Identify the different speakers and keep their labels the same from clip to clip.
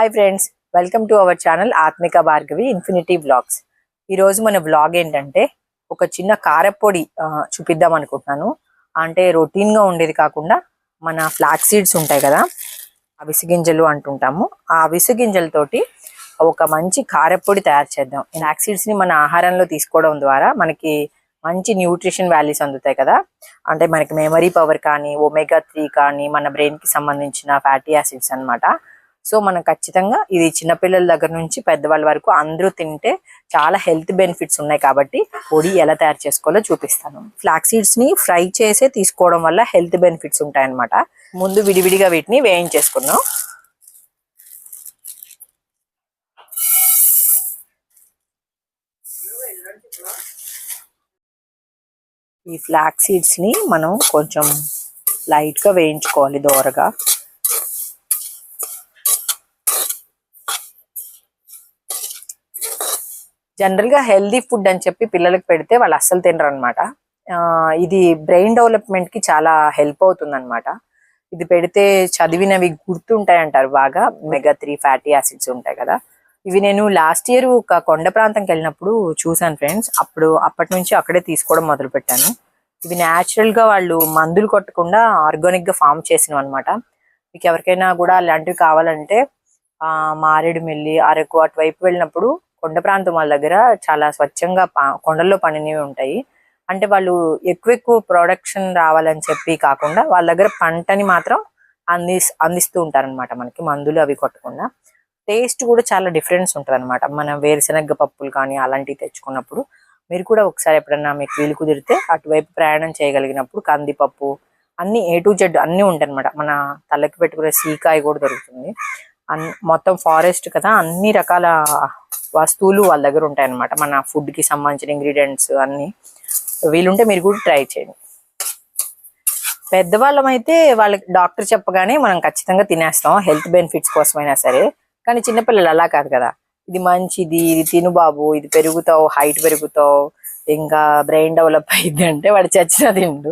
Speaker 1: Hi friends welcome to our channel Atmika Bhargavi infinity blogs ఈరోజు మన blog ఏంటంటే ఒక చిన్న కారపొడి చూపిద్దాం అనుకుంటున్నాను. అంటే రొటీన్గా ఉండేది కాకుండా మన ఫ్లాక్ సీడ్స్ ఉంటాయి కదా అవిసె గింజలు అంటుంటాము. ఆ అవిసె గింజలతోటి ఒక మంచి కారపొడి తయారు చేద్దాం. ఫ్లాక్ సీడ్స్ని మన ఆహారంలో తీసుకోవడం ద్వారా మనకి మంచి న్యూట్రిషన్ వాల్యూస్ అందుతాయి కదా. అంటే మనకి మెమరీ పవర్ కానీ ఒమేగా త్రీ కానీ మన బ్రెయిన్కి సంబంధించిన ఫ్యాటీ యాసిడ్స్ అన్నమాట. సో మనం ఖచ్చితంగా ఇది చిన్నపిల్లల దగ్గర నుంచి పెద్దవాళ్ళ వరకు అందరూ తింటే చాలా హెల్త్ బెనిఫిట్స్ ఉన్నాయి కాబట్టి పొడి ఎలా తయారు చేసుకోవాలో చూపిస్తాను. ఫ్లాక్ సీడ్స్ని ఫ్రై చేసే తీసుకోవడం వల్ల హెల్త్ బెనిఫిట్స్ ఉంటాయన్నమాట. ముందు విడివిడిగా వీటిని వేయించేసుకున్నాం ఈ ఫ్లాక్ సీడ్స్ని మనం కొంచెం లైట్గా వేయించుకోవాలి దోరగా. జనరల్గా హెల్దీ ఫుడ్ అని చెప్పి పిల్లలకు పెడితే వాళ్ళు అస్సలు తినరు అనమాట ఇది బ్రెయిన్ డెవలప్మెంట్కి చాలా హెల్ప్ అవుతుంది అనమాట ఇది పెడితే చదివినవి గుర్తుంటాయి అంటారు బాగా. మెగా త్రీ ఫ్యాటీ యాసిడ్స్ ఉంటాయి కదా. ఇవి నేను లాస్ట్ ఇయర్ ఒక కొండ ప్రాంతంకి వెళ్ళినప్పుడు చూసాను ఫ్రెండ్స్. అప్పుడు అప్పటి నుంచి అక్కడే తీసుకోవడం మొదలు పెట్టాను ఇవి న్యాచురల్గా వాళ్ళు మందులు కొట్టకుండా ఆర్గానిక్గా ఫామ్ చేసినవి అనమాట మీకు ఎవరికైనా కూడా అలాంటివి కావాలంటే ఆ మారేడుమిల్లి అరకు అటువైపు వెళ్ళినప్పుడు కొండ ప్రాంతం వాళ్ళ దగ్గర చాలా స్వచ్ఛంగా కొండల్లో పండినవి ఉంటాయి. అంటే వాళ్ళు ఎక్కువ ఎక్కువ ప్రొడక్షన్ రావాలని చెప్పి కాకుండా వాళ్ళ దగ్గర పంటని మాత్రం అంది అందిస్తూ ఉంటారన్నమాట మనకి మందులు అవి కొట్టకుండా. టేస్ట్ కూడా చాలా డిఫరెన్స్ ఉంటుంది అనమాట మన వేరుశనగ పప్పులు కానీ అలాంటివి తెచ్చుకున్నప్పుడు మీరు కూడా ఒకసారి ఎప్పుడన్నా మీకు వీలు కుదిరితే అటువైపు ప్రయాణం చేయగలిగినప్పుడు కందిపప్పు అన్ని ఏ టు జెడ్ అన్ని ఉంటాయి అనమాట మన తలకి పెట్టుకునే సీకాయ కూడా దొరుకుతుంది. మొత్తం ఫారెస్ట్ కదా అన్ని రకాల వస్తువులు వాళ్ళ దగ్గర ఉంటాయి అనమాట మన ఫుడ్కి సంబంధించిన ఇంగ్రీడియంట్స్ అన్ని. వీలుంటే మీరు కూడా ట్రై చేయండి. పెద్దవాళ్ళం అయితే వాళ్ళకి డాక్టర్ చెప్పగానే మనం ఖచ్చితంగా తినేస్తాం హెల్త్ బెనిఫిట్స్ కోసమైనా సరే. కానీ చిన్నపిల్లలు అలా కాదు కదా. ఇది మంచిది ఇది తిను బాబు ఇది పెరుగుతావు హైట్ పెరుగుతావు ఇంకా బ్రెయిన్ డెవలప్ అయింది అంటే వాడు చచ్చిన తిండు.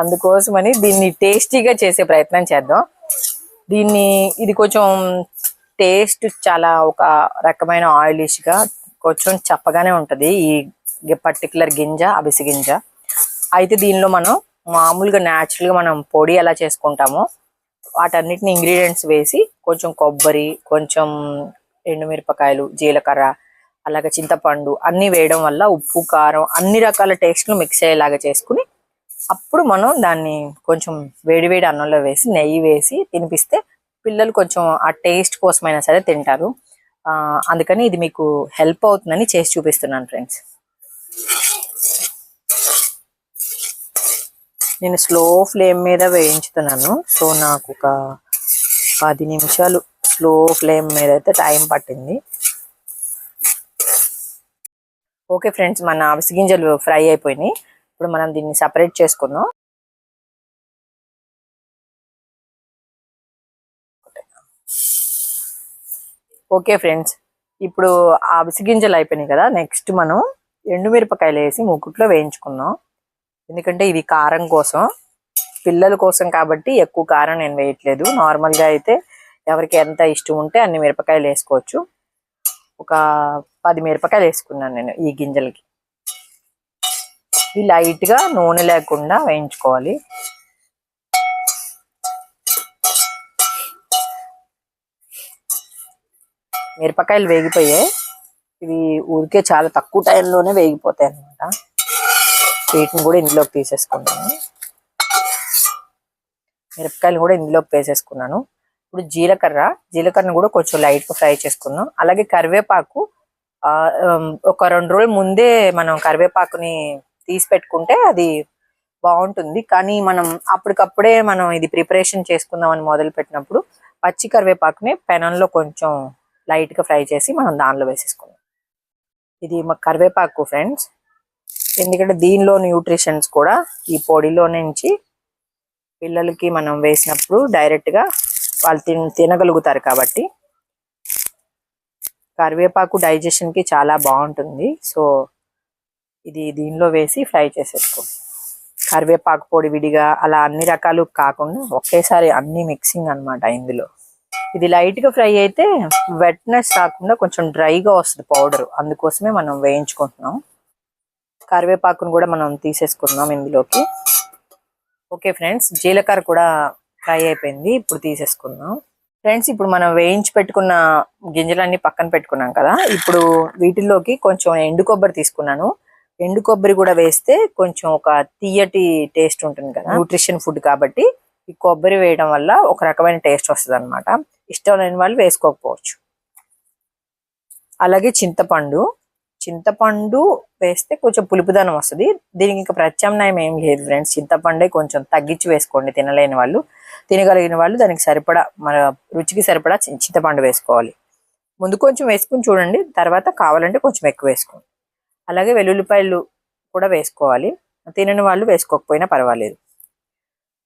Speaker 1: అందుకోసమని దీన్ని టేస్టీగా చేసే ప్రయత్నం చేద్దాం. దీన్ని ఇది కొంచెం టేస్ట్ చాలా ఒక రకమైన ఆయిలిష్గా కొంచెం చప్పగానే ఉంటది. ఈ పర్టికులర్ గింజ అవిసి గింజ. అయితే దీనిలో మనం మామూలుగా న్యాచురల్గా మనం పొడి ఎలా చేసుకుంటామో వాటన్నిటిని ఇంగ్రీడియంట్స్ వేసి కొంచెం కొబ్బరి కొంచెం ఎండుమిరపకాయలు జీలకర్ర అలాగే చింతపండు అన్ని వేయడం వల్ల ఉప్పు కారం అన్ని రకాల టేస్ట్లు మిక్స్ అయ్యేలాగా చేసుకుని అప్పుడు మనం దాన్ని కొంచెం వేడివేడి అన్నంలో వేసి నెయ్యి వేసి తినిపిస్తే పిల్లలు కొంచెం ఆ టేస్ట్ కోసమైనా సరే తింటారు. అందుకని ఇది మీకు హెల్ప్ అవుతుందని చేసి చూపిస్తున్నాను ఫ్రెండ్స్. నేను స్లో ఫ్లేమ్ మీద వేయించుతున్నాను. సో నాకు ఒక పది నిమిషాలు స్లో ఫ్లేమ్ మీద అయితే టైం పట్టింది. ఓకే ఫ్రెండ్స్ మన అవిసి గింజలు ఫ్రై అయిపోయినాయి. ఇప్పుడు మనం దీన్ని సపరేట్ చేసుకుందాం. ఓకే ఫ్రెండ్స్ ఇప్పుడు ఆ విసిగింజలు అయిపోయినాయి కదా నెక్స్ట్ మనం ఎండుమిరపకాయలు వేసి ముక్కుట్లో వేయించుకుందాం. ఎందుకంటే ఇవి కారం కోసం. పిల్లల కోసం కాబట్టి ఎక్కువ కారం నేను వేయట్లేదు. నార్మల్గా అయితే ఎవరికి ఎంత ఇష్టం ఉంటే అన్ని మిరపకాయలు వేసుకోవచ్చు. ఒక పది మిరపకాయలు వేసుకున్నాను నేను ఈ గింజలకి. ఇవి లైట్గా నూనె లేకుండా వేయించుకోవాలి. మిరపకాయలు వేగిపోయాయి. ఇవి ఊరికే చాలా తక్కువ టైంలోనే వేగిపోతాయి అనమాట వీటిని కూడా ఇందులోకి తీసేసుకున్నాను మిరపకాయలు కూడా ఇందులోకి వేసేసుకున్నాను. ఇప్పుడు జీలకర్ర జీలకర్రను కూడా కొంచెం లైట్గా ఫ్రై చేసుకున్నాం అలాగే కరివేపాకు ఒక రెండు రోజుల ముందే మనం కరివేపాకుని తీసి పెట్టుకుంటే అది బాగుంటుంది. కానీ మనం అప్పటికప్పుడే మనం ఇది ప్రిపరేషన్ చేసుకుందామని మొదలు పెట్టినప్పుడు పచ్చి కరివేపాకుని పెనంలో కొంచెం లైట్గా ఫ్రై చేసి మనం దానిలో వేసేసుకుందాం. ఇది మా కరివేపాకు ఫ్రెండ్స్ ఎందుకంటే దీనిలో న్యూట్రిషన్స్ కూడా ఈ పొడిలో నుంచి పిల్లలకి మనం వేసినప్పుడు డైరెక్ట్గా వాళ్ళు తిన తినగలుగుతారు కాబట్టి కరివేపాకు డైజెషన్కి చాలా బాగుంటుంది. సో ఇది దీనిలో వేసి ఫ్రై చేసేసుకో. కరివేపాకు పొడి విడిగా అలా అన్ని రకాలు కాకుండా ఒకేసారి అన్ని మిక్సింగ్ అన్నమాట ఇందులో. ఇది లైట్గా ఫ్రై అయితే వెట్నెస్ రాకుండా కొంచెం డ్రైగా వస్తుంది పౌడర్. అందుకోసమే మనం వేయించుకుంటున్నాం. కరివేపాకును కూడా మనం తీసేసుకుందాం ఇందులోకి. ఓకే ఫ్రెండ్స్ జీలకర్ర కూడా ఫ్రై అయిపోయింది. ఇప్పుడు తీసేసుకుందాం. ఫ్రెండ్స్ ఇప్పుడు మనం వేయించి పెట్టుకున్న గింజలన్నీ పక్కన పెట్టుకున్నాం కదా. ఇప్పుడు వీటిల్లోకి కొంచెం ఎండు కొబ్బరి తీసుకున్నాను. ఎండు కొబ్బరి కూడా వేస్తే కొంచెం ఒక తీయటి టేస్ట్ ఉంటుంది కదా. న్యూట్రిషన్ ఫుడ్ కాబట్టి ఈ కొబ్బరి వేయడం వల్ల ఒక రకమైన టేస్ట్ వస్తుంది అనమాట ఇష్టం లేని వాళ్ళు వేసుకోకపోవచ్చు. అలాగే చింతపండు. చింతపండు వేస్తే కొంచెం పులుపుదనం వస్తుంది. దీనికి ఇంకా ప్రత్యామ్నాయం ఏం లేదు ఫ్రెండ్స్. చింతపండే కొంచెం తగ్గించి వేసుకోండి. తినలేని వాళ్ళు. తినగలిగిన వాళ్ళు దానికి సరిపడా మన రుచికి సరిపడా చింతపండు వేసుకోవాలి. ముందు కొంచెం వేసుకుని చూడండి. తర్వాత కావాలంటే కొంచెం ఎక్కువ వేసుకోండి. అలాగే వెల్లుల్లిపాయలు కూడా వేసుకోవాలి. తినని వాళ్ళు వేసుకోకపోయినా పర్వాలేదు.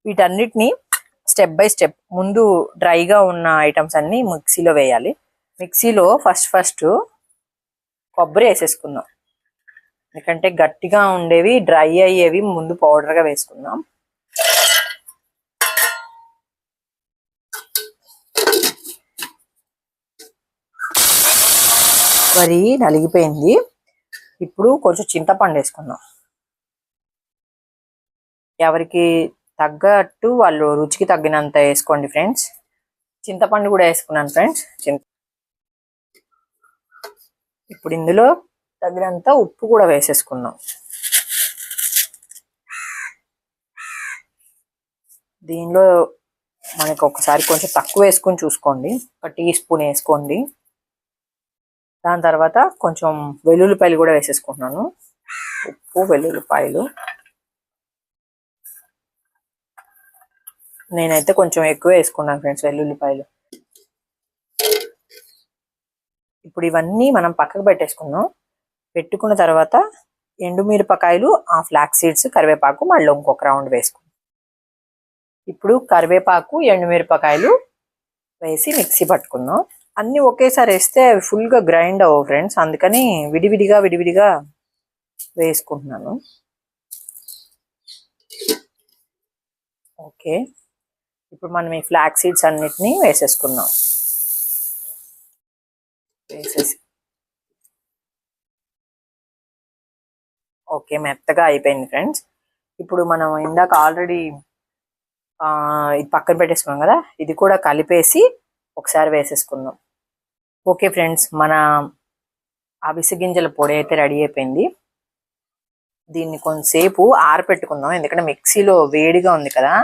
Speaker 1: వీటన్నిటిని స్టెప్ బై స్టెప్ ముందు డ్రైగా ఉన్న ఐటమ్స్ అన్నీ మిక్సీలో వేయాలి. మిక్సీలో ఫస్ట్ ఫస్ట్ కొబ్బరి వేసేసుకుందాం. ఎందుకంటే గట్టిగా ఉండేవి డ్రై అయ్యేవి ముందు పౌడర్గా వేసుకుందాం. వరి నలిగిపోయింది. ఇప్పుడు కొంచెం చింతపండు వేసుకుందాం. ఎవరికి తగ్గట్టు వాళ్ళు రుచికి తగ్గినంత వేసుకోండి ఫ్రెండ్స్. చింతపండు కూడా వేసుకున్నాను ఫ్రెండ్స్. చింత ఇప్పుడు ఇందులో తగినంత ఉప్పు కూడా వేసేసుకుందాం. దీనిలో మనకి ఒకసారి కొంచెం తక్కువ వేసుకొని చూసుకోండి. ఒక టీ స్పూన్ వేసుకోండి. దాని తర్వాత కొంచెం వెల్లుల్లిపాయలు కూడా వేసేసుకుంటున్నాను. ఉప్పు వెల్లుల్లిపాయలు. నేనైతే కొంచెం ఎక్కువ వేసుకున్నాను ఫ్రెండ్స్ వెల్లుల్లిపాయలు. ఇప్పుడు ఇవన్నీ మనం పక్కకు పెట్టేసుకున్నాం పెట్టుకున్న తర్వాత ఎండుమిరపకాయలు ఆ ఫ్లాక్ సీడ్స్ కరివేపాకు మళ్ళీ ఇంకొక రౌండ్ వేసుకున్నాం ఇప్పుడు కరివేపాకు ఎండుమిరపకాయలు వేసి మిక్సీ పట్టుకుందాం. అన్నీ ఒకేసారి వేస్తే అవి ఫుల్గా గ్రైండ్ అవ్వవు ఫ్రెండ్స్. అందుకని విడివిడిగా విడివిడిగా వేసుకుంటున్నాను. ఓకే. ఇప్పుడు మనం ఈ ఫ్లాక్ సీడ్స్ అన్నిటిని వేసేసుకున్నాం వేసేసి. ఓకే మెత్తగా అయిపోయింది ఫ్రెండ్స్. ఇప్పుడు మనం ఇందాక ఆల్రెడీ ఇది పక్కన పెట్టేసుకున్నాం కదా? ఇది కూడా కలిపేసి ఒకసారి వేసేసుకుందాం. ఓకే ఫ్రెండ్స్ మన అవిసె గింజల పొడి అయితే రెడీ అయిపోయింది. దీన్ని కొంతసేపు ఆరపెట్టుకుందాం ఎందుకంటే మిక్సీలో వేడిగా ఉంది కదా.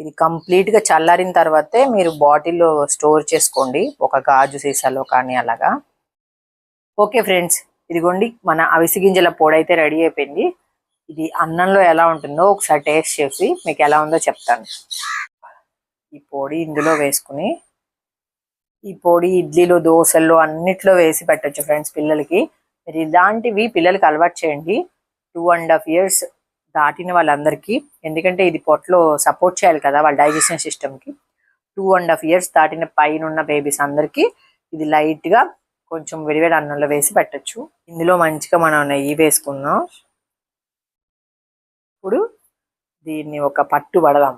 Speaker 1: ఇది కంప్లీట్గా చల్లారిన తర్వాతే మీరు బాటిల్లో స్టోర్ చేసుకోండి ఒక గాజు సీసాలో కానీ అలాగా. ఓకే ఫ్రెండ్స్ ఇదిగోండి మన అవిసి గింజల పొడి అయితే రెడీ అయిపోయింది. ఇది అన్నంలో ఎలా ఉంటుందో ఒకసారి టేస్ట్ చేసి మీకు ఎలా ఉందో చెప్తాను. ఈ పొడి ఇందులో వేసుకుని ఈ పొడి ఇడ్లీలు దోశల్లో అన్నిట్లో వేసి పెట్టచ్చు ఫ్రెండ్స్ పిల్లలకి. మీరు ఇలాంటివి పిల్లలకి అలవాటు చేయండి. టూ అండ్ హాఫ్ ఇయర్స్ దాటిన వాళ్ళందరికీ. ఎందుకంటే ఇది పొట్టలో సపోర్ట్ చేయాలి కదా వాళ్ళ డైజెషన్ సిస్టమ్కి టూ అండ్ హాఫ్ ఇయర్స్ దాటిన పైన ఉన్న బేబీస్ అందరికీ ఇది లైట్గా కొంచెం విడివేడి అన్నంలో వేసి పెట్టొచ్చు. ఇందులో మంచిగా మనం నెయ్యి వేసుకుందాం. ఇప్పుడు దీన్ని ఒక పట్టు పడదాం.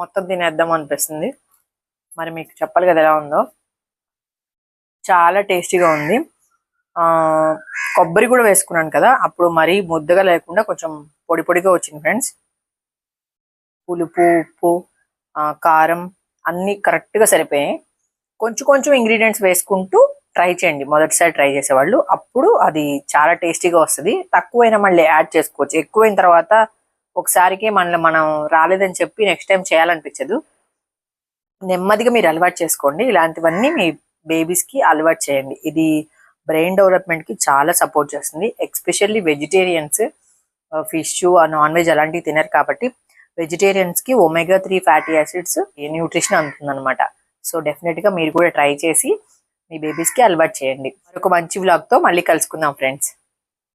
Speaker 1: మొత్తం తినేద్దాం అనిపిస్తుంది. మరి మీకు చెప్పాలి కదా ఎలా ఉందో. చాలా టేస్టీగా ఉంది. ఆ కొబ్బరి కూడా వేసుకున్నాను కదా అప్పుడు మరీ ముద్దగా లేకుండా కొంచెం పొడి పొడిగా వచ్చింది ఫ్రెండ్స్. పులుపు ఉప్పు కారం అన్ని కరెక్ట్గా సరిపోయాయి. కొంచెం కొంచెం ఇంగ్రీడియంట్స్ వేసుకుంటూ ట్రై చేయండి. మొదటిసారి ట్రై చేసేవాళ్ళు. అప్పుడు అది చాలా టేస్టీగా వస్తుంది. తక్కువైనా మళ్ళీ యాడ్ చేసుకోవచ్చు. ఎక్కువైన తర్వాత ఒకసారికి మనల్ని మనం రాలేదని చెప్పి నెక్స్ట్ టైం చేయాలనిపించదు. నెమ్మదిగా మీరు అలవాటు చేసుకోండి. ఇలాంటివన్నీ మీ బేబీస్కి అలవాటు చేయండి. ఇది బ్రెయిన్ డెవలప్మెంట్కి చాలా సపోర్ట్ చేస్తుంది. Especially vegetarians fish non veg అలాంటివి తినరు కాబట్టి వెజిటేరియన్స్కి omega three fatty acids nutrition అందుతుందనమాట so డెఫినెట్గా మీరు కూడా ట్రై చేసి మీ బేబీస్కి అలవాటు చేయండి. మరొక మంచి వ్లాగ్తో మళ్ళీ కలుసుకుందాం ఫ్రెండ్స్